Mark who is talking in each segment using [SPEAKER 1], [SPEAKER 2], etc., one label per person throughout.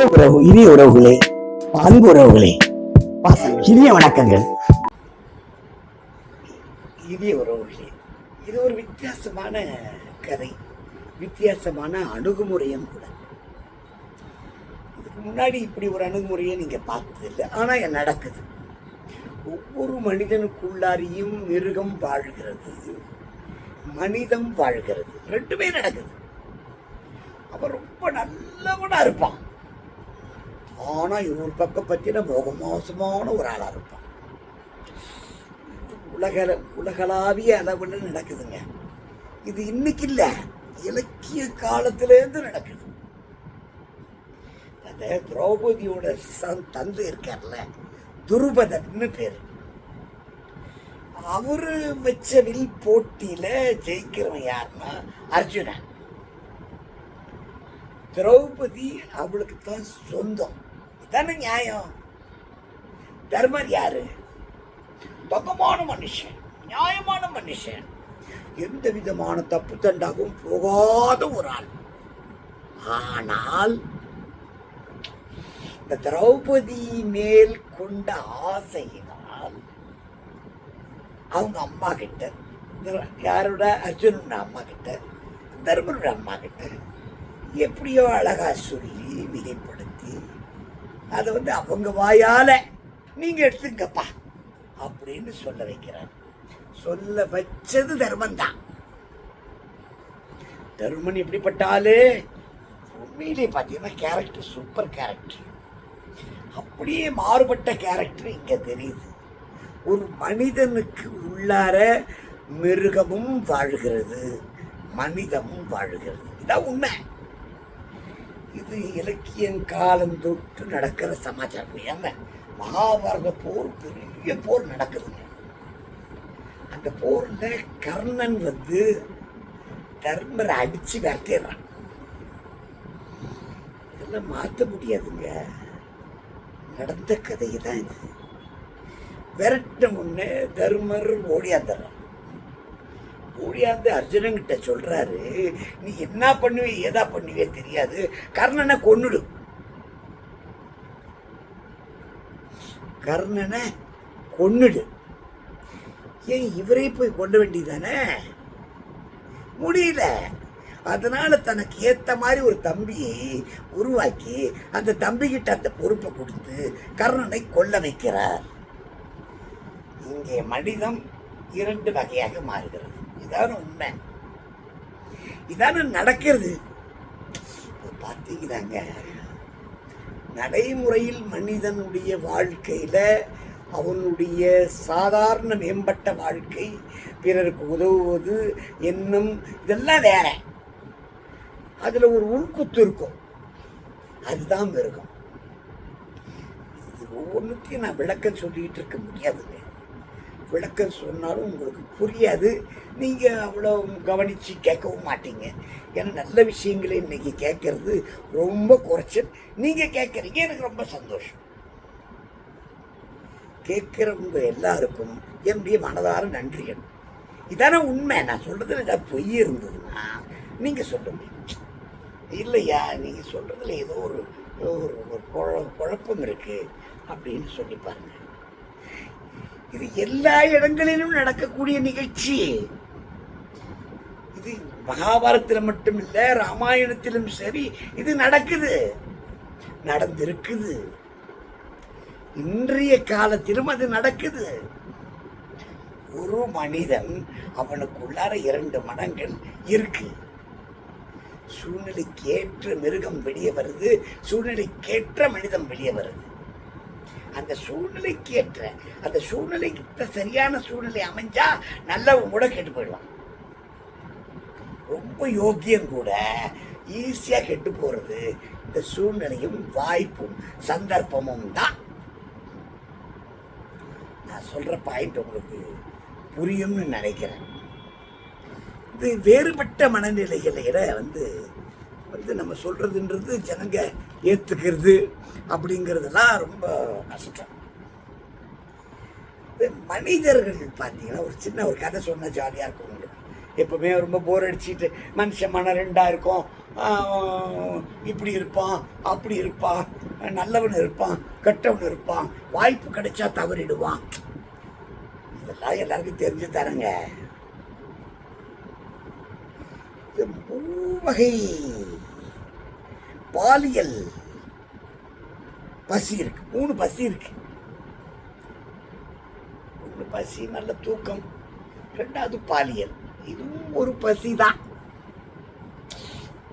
[SPEAKER 1] இனிய உறவு இனிய உறவுகளே அன்பு உறவுகளே இனிய வணக்கங்கள். இனிய உறவுகளே இது ஒரு வித்தியாசமான கதை வித்தியாசமான அணுகுமுறையும் கூட. இதுக்கு முன்னாடி இப்படி ஒரு அணுகுமுறையை நீங்க பார்த்ததில்லை ஆனா நடக்குது. ஒவ்வொரு மனிதனுக்குள்ளாரியும் மிருகம் வாழ்கிறது மனிதம் வாழ்கிறது ரெண்டுமே நடக்குது. அவன் ரொம்ப நல்லவனா இருப்பான். ஆனால் இன்னொரு பக்கம் பற்றின மோக மோசமான ஒரு ஆளாக இருப்பான். உலக உலகளாவிய அளவில் நடக்குதுங்க. இது இன்னைக்கு இல்லை இலக்கிய காலத்திலேருந்து நடக்குது. அந்த திரௌபதியோட சன் தந்து இருக்கார்ல துருபதன்னு பேர். அவரு வச்ச வில் போட்டியில் ஜெயிக்கிறவன் யாருன்னா அர்ஜுனன். திரௌபதி அவளுக்கு தான் சொந்தம். தானே நியாயம். தர்மர் யாரு? பகமான மனுஷன் நியாயமான மனுஷன். எந்த விதமான தப்பு தண்டாகவும் போகாத ஒரு ஆள். ஆனால் இந்த திரௌபதி மேல் கொண்ட ஆசையினால் அவங்க அம்மா கிட்ட இந்த யாரோட? அர்ஜுனோட அம்மா கிட்ட தர்மருடைய அம்மா கிட்ட எப்படியோ அழகா சொல்லி மிகைப்படுத்தி அதை வந்து அவங்க வாயால் நீங்கள் எடுத்துங்கப்பா அப்படின்னு சொல்ல வைக்கிறார். சொல்ல வச்சது தர்மம் தான் தருமன் எப்படிப்பட்டாலே உண்மையிலே பார்த்தீங்கன்னா கேரக்டர் சூப்பர் கேரக்டர் அப்படியே மாறுபட்ட கேரக்டர் இங்கே தெரியுது. ஒரு மனிதனுக்கு உள்ளார மிருகமும் வாழ்கிறது மனிதமும் வாழ்கிறது. இதான் உண்மை. இது இலக்கியம் காலம் தொட்டு நடக்கிற சமாச்சாரம் ஏங்க மகாபாரத போர் பெரிய போர் நடக்குதுங்க. அந்த போர்ல கர்ணன் வந்து தர்மரை அடிச்சு விரட்டிடுறான். இதெல்லாம் மாற்ற முடியாதுங்க. நடந்த கதை தான் இது. விரட்ட முன்னே தர்மர் ஓடியாந்துடுறான் ஓடியாந்து அர்ஜுனன்கிட்ட சொல்றாரு நீ என்ன பண்ணுவே ஏதா பண்ணுவே தெரியாது. கர்ணனை கொன்னுடு. கர்ணனை கொன்னுடு. ஏன் இவரே போய் கொண்டு வேண்டியதானே முடியல. அதனால தனக்கு ஏத்த மாதிரி ஒரு தம்பியை உருவாக்கி அந்த தம்பிகிட்ட அந்த பொறுப்பை கொடுத்து கர்ணனை கொல்ல வைக்கிறார். இங்கே மனிதம் இரண்டு வகையாக மாறுகிறது. இதுதான் உண்மை. இதான நடக்கிறது. இப்ப பார்த்தீங்கன்னாங்க நடைமுறையில் மனிதனுடைய வாழ்க்கையில அவனுடைய சாதாரண மேம்பட்ட வாழ்க்கை பிறருக்கு உதவுவது என்னும் இதெல்லாம் வேற. அதுல ஒரு உள்குத்து இருக்கும். அதுதான் மிருகம். இது ஒவ்வொன்றுத்தையும் நான் விளக்கம் சொல்லிட்டு இருக்க முடியாதுங்க. விளக்கம் சொன்னாலும் உங்களுக்கு புரியாது. நீங்கள் அவ்வளோ கவனித்து கேட்கவும் மாட்டீங்க. ஏன்னா நல்ல விஷயங்களை இன்றைக்கி கேட்கறது ரொம்ப குறைச்சல். நீங்கள் கேட்குறீங்க எனக்கு ரொம்ப சந்தோஷம். கேட்குறவங்க எல்லாருக்கும் என்னுடைய மனதார நன்றிகள். இதானே உண்மை. நான் சொல்கிறதுல ஏதாவது பொய் இருந்ததுன்னா நீங்கள் சொல்லுங்க இல்லையா? நீங்கள் சொல்கிறதுல ஏதோ ஒரு ஒரு ஒரு குழ- குழப்பம் இருக்குது அப்படின்னு சொல்லி பாருங்கள் இது எல்லா இடங்களிலும் நடக்கக்கூடிய நிகழ்ச்சி. இது மகாபாரத்தில் மட்டும் இல்லை ராமாயணத்திலும் சரி இது நடக்குது. நடந்திருக்குது. இன்றைய காலத்திலும் அது நடக்குது. ஒரு மனிதன் அவனுக்குள்ளார இரண்டு மடங்கள் இருக்கு. சூழ்நிலைக்கேற்ற மிருகம் வெளியே வருது சூழ்நிலைக்கேற்ற மனிதன் வெளியே வருது. அந்த சூழ்நிலைக்கு ஏற்ற அந்த சூழ்நிலைக்கு சரியான சூழ்நிலை அமைஞ்சா நல்லவன் கூட கெட்டு போயிடுவான். ரொம்ப யோக்கியம் கூட ஈஸியாக கெட்டு போகிறது இந்த சூழ்நிலையும் வாய்ப்பும் சந்தர்ப்பமும் தான். நான் சொல்கிற பாயிண்ட் உங்களுக்கு புரியும்னு நினைக்கிறேன். இது வேறுபட்ட மனநிலைகளை வந்து வந்து நம்ம சொல்கிறதுன்றது ஜனங்க ஏற்றுக்கிறது அப்படிங்கிறதெல்லாம் ரொம்ப கஷ்டம். மனிதர்கள் பார்த்தீங்கன்னா ஒரு சின்ன ஒரு கதை சொன்னால் ஜாலியாக இருக்கும் உங்களுக்கு. எப்பவுமே ரொம்ப போர் அடிச்சுட்டு மனுஷன் மனம் ரெண்டாக இருக்கும். இப்படி இருப்பான் அப்படி இருப்பான் நல்லவன் இருப்பான் கெட்டவன் இருப்பான் வாய்ப்பு கிடைச்சா தவறிடுவான். இதெல்லாம் எல்லாருக்கும் தெரிஞ்சு தரங்க மூவகை பாலியல் பசி இருக்கு. மூணு பசி இருக்கு. ஒன்று பசி நல்ல தூக்கம். ரெண்டாவது பாலியல். இதுவும் ஒரு பசி தான்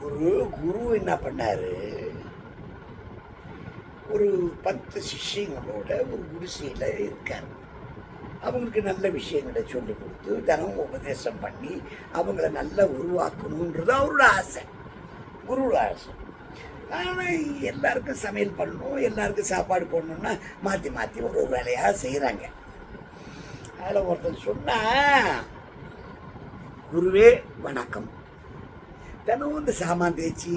[SPEAKER 1] ஒரு குரு என்ன பண்ணாரு? ஒரு பத்து சிஷ்யங்களோட ஒரு குடிசையில் இருக்கார். அவங்களுக்கு நல்ல விஷயங்களை சொல்லி கொடுத்து தினமும் உபதேசம் பண்ணி அவங்கள நல்லா உருவாக்கணுன்றது அவரோட ஆசை. குருவோட ஆசை. ஆனால் எல்லாருக்கும் சமையல் பண்ணணும் எல்லாருக்கும் சாப்பாடு போடணும்னா மாற்றி மாற்றி ஒரு ஒரு வேலையாக செய்கிறாங்க அதில் ஒருத்தன் சொன்னால் குருவே வணக்கம். தினமும் இந்த சாமான் தேய்ச்சி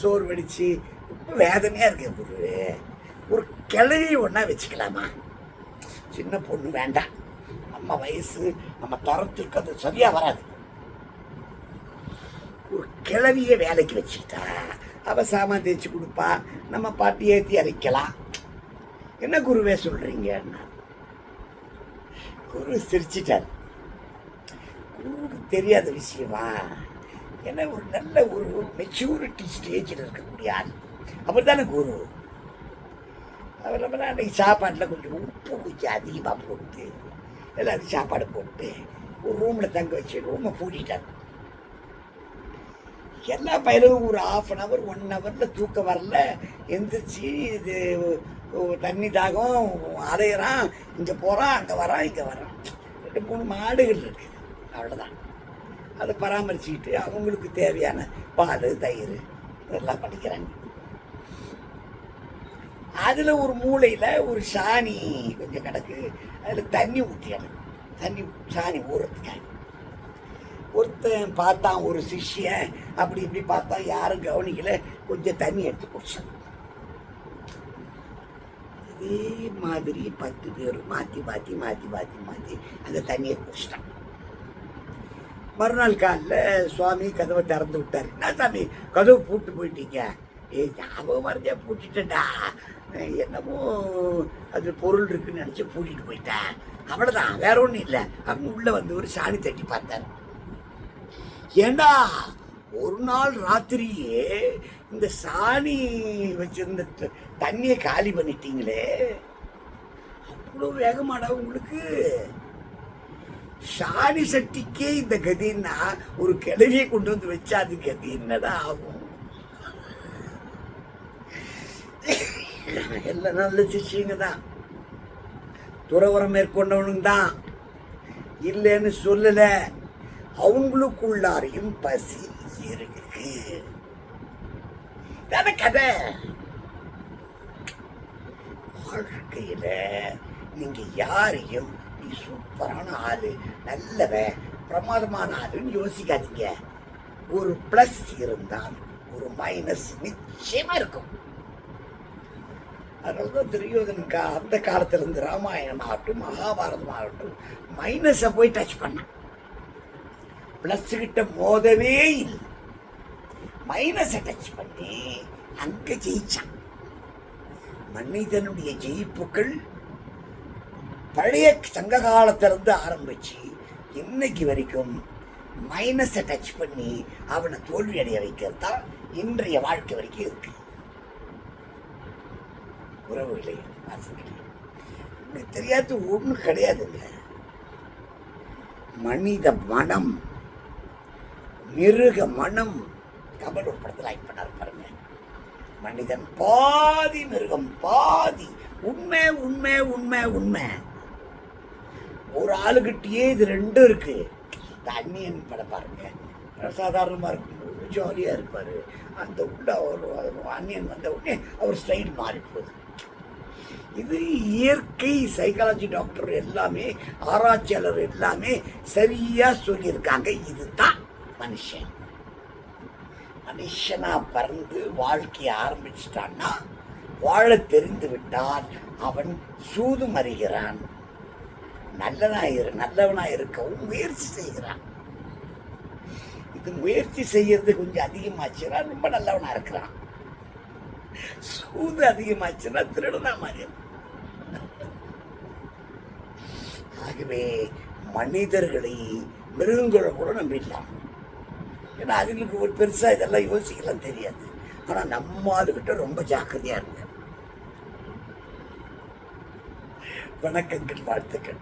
[SPEAKER 1] சோறு வடித்து ரொம்ப வேதனையாக இருக்கு குருவே. ஒரு கிளறி ஒன்றா வச்சுக்கலாமா? சின்ன பொண்ணு வேண்டாம். நம்ம வயசு நம்ம தரத்துக்கு அது சரியாக வராது. ஒரு கிளவிய வேலைக்கு வச்சுக்கிட்டா அவள் சாமான் தேய்ச்சி கொடுப்பா. நம்ம பாட்டி ஏற்றி அரைக்கலாம் என்ன குருவே சொல்றீங்க? குரு சிரிச்சிட்டார். குருவுக்கு தெரியாத விஷயமா? என்ன ஒரு நல்ல ஒரு மெச்சூரிட்டி ஸ்டேஜில் இருக்கக்கூடிய ஆள். அவர் தானே குரு? அவர் நம்ம அன்றைக்கி சாப்பாட்டில் கொஞ்சம் உப்பு கொஞ்சம் அதிகமாக போட்டு எல்லாத்தையும் சாப்பாடு போட்டு ஒரு ரூமில் தங்க வச்சு ரூமை பூட்டிட்டார். எல்லா பயிலும் ஒரு ஆஃப் அன் ஹவர் ஒன் ஹவரில் தூக்கம் வரல. எந்திரிச்சு இது தண்ணி தாகம் அலையிறான். இங்கே போகிறான் அங்கே வரான் இங்கே வரான். ரெண்டு மூணு மாடுகள் இருக்குது அவ்வளோதான் அதை பராமரிச்சுக்கிட்டு அவங்களுக்கு தேவையான பால் தயிர் இதெல்லாம் பண்ணிக்கிறாங்க. அதில் ஒரு மூலையில் ஒரு சாணி கொஞ்சம் கிடக்கு. அதில் தண்ணி ஊற்றிடணும் தண்ணி சாணி ஊறுறதுக்காக. ஒருத்தன் பார்த்தான் ஒரு சிஷ்யன். அப்படி இப்படி பார்த்தா யாரும் கவனிக்கல. கொஞ்சம் தண்ணி எடுத்து குடிச்சான் இதே மாதிரி பத்து பேர் மாற்றி மாற்றி மாற்றி மாற்றி மாற்றி அந்த தண்ணியை குடிச்சிட்டான். மறுநாள் காலில் சுவாமி கதவை திறந்து விட்டார். என்ன சாமி கதவு பூட்டு போயிட்டீங்க? ஏய் ஞாபகம் மறந்தே பூட்டிட்டேன்டா. என்னமோ அது பொருள் இருக்குன்னு நினச்சி பூட்டிட்டு போயிட்டேன். அவ்வளோதான் வேற ஒன்றும் இல்லை. அப்படின்னு உள்ளே வந்து ஒரு சாணி தட்டி பார்த்தார். ஏண்டா ஒரு நாள் ராத்திரியே இந்த சாணி வச்சிருந்த த- தண்ணியை காலி பண்ணிட்டீங்களே? அவ்வளோ வேகமாடா உங்களுக்கு. சாணி சட்டிக்கே இந்த கதின்னா ஒரு கிளவியை கொண்டு வந்து வச்சா அது கதி என்னதான் ஆகும்? எல்லாம் நல்ல சிஷியங்க தான். துறவரம் மேற்கொண்டவனுங்க தான். இல்லைன்னு சொல்லலை. அவங்களுக்குள்ளாரையும் பசி இருக்கு. தானே கதை. வாழ்க்கையில நீங்க யாரையும் நீ சூப்பரான ஆளு நல்லவன் பிரமாதமான ஆளுன்னு யோசிக்காதீங்க. ஒரு பிளஸ் இருந்தால் ஒரு மைனஸ் நிச்சயமா இருக்கும். அதனாலதான் துரியோதனுக்கு அந்த காலத்துல இருந்து ராமாயணம் ஆகட்டும் மகாபாரதம் ஆகட்டும் மைனஸை போய் டச் பண்ணான் பிளஸ் கிட்ட மோதவே இல்லை. மைனஸை டச் பண்ணி அங்க ஜெயிச்சான். மனிதனுடைய ஜெயிப்புகள் பழைய சங்க காலத்திலிருந்து ஆரம்பிச்சு இன்னைக்கு வரைக்கும் மைனஸை டச் பண்ணி அவனை தோல்வி அடைய வைக்கிறது தான் இன்றைய வாழ்க்கை வரைக்கும் இருக்கு. உறவுகளே வாசங்களே உங்களுக்கு தெரியாது ஒன்றும் கிடையாதுங்க. மனித மனம் மிருக மனம் கமல் ஒரு படத்தில் ஆக்ட் பண்ணார் பாருங்க. மனிதன் பாதி மிருகம் பாதி. உண்மை உண்மை உண்மை உண்மை. ஒரு ஆளுகிட்டயே இது ரெண்டும் இருக்கு. இந்த அந்நியன் படம் பாருங்க. சாதாரணமாக இருக்கும். ஜாலியாக இருப்பார். அந்த உள்ள அவர் அந்நியன் வந்த உடனே அவர் ஸ்டைல் மாறி போகுது. இது இயற்கை சைக்காலஜி டாக்டர் எல்லாமே ஆராய்ச்சியாளர் எல்லாமே சரியா சொல்லியிருக்காங்க. இதுதான் மனுஷன். மனுஷனா பறந்து வாழ்க்கையை ஆரம்பிச்சிட்டான்னா வாழ தெரிந்து விட்டால் அவன் சூதும் அறிகிறான். நல்லவனாய் இரு இருக்கவும் முயற்சி செய்கிறான். இது முயற்சி செய்யறது கொஞ்சம் அதிகமாச்சுன்னா ரொம்ப நல்லவனா இருக்கிறான். சூது அதிகமாச்சுன்னா திருடனா மாறி ஆகவே மனிதர்களை மிருகங்களை கூட நம்பிடலாம். ஏன்னா அதுங்களுக்கு ஒரு பெருசா இதெல்லாம் யோசிக்கலாம் தெரியாது. ஆனா நம்ம ஆளுகிட்ட ரொம்ப ஜாக்கிரதையா இருங்க. வணக்கங்கள் வாழ்த்துக்கள்.